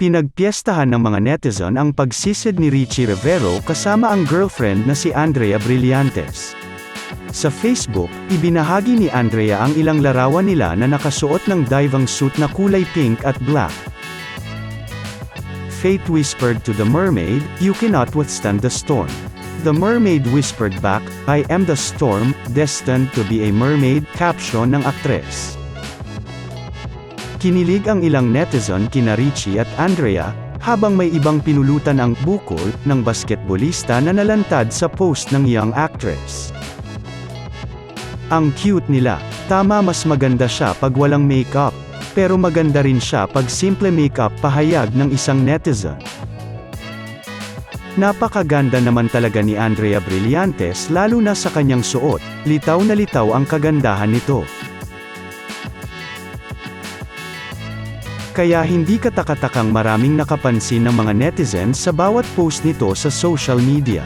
Pinagpiestahan ng mga netizen ang pagsisid ni Richie Rivero kasama ang girlfriend na si Andrea Brillantes. Sa Facebook, ibinahagi ni Andrea ang ilang larawan nila na nakasuot ng diving suit na kulay pink at black. Fate whispered to the mermaid, You cannot withstand the storm. The mermaid whispered back, I am the storm, destined to be a mermaid, caption ng aktres. Kinilig ang ilang netizen kina Richie at Andrea, habang may ibang pinulutan ang bukol ng basketbolista na nalantad sa post ng young actress. Ang cute nila, tama mas maganda siya pag walang makeup, pero maganda rin siya pag simple makeup pahayag ng isang netizen. Napakaganda naman talaga ni Andrea Brillantes lalo na sa kanyang suot, litaw na litaw ang kagandahan nito. Kaya hindi katakatakang maraming nakapansin ng mga netizens sa bawat post nito sa social media.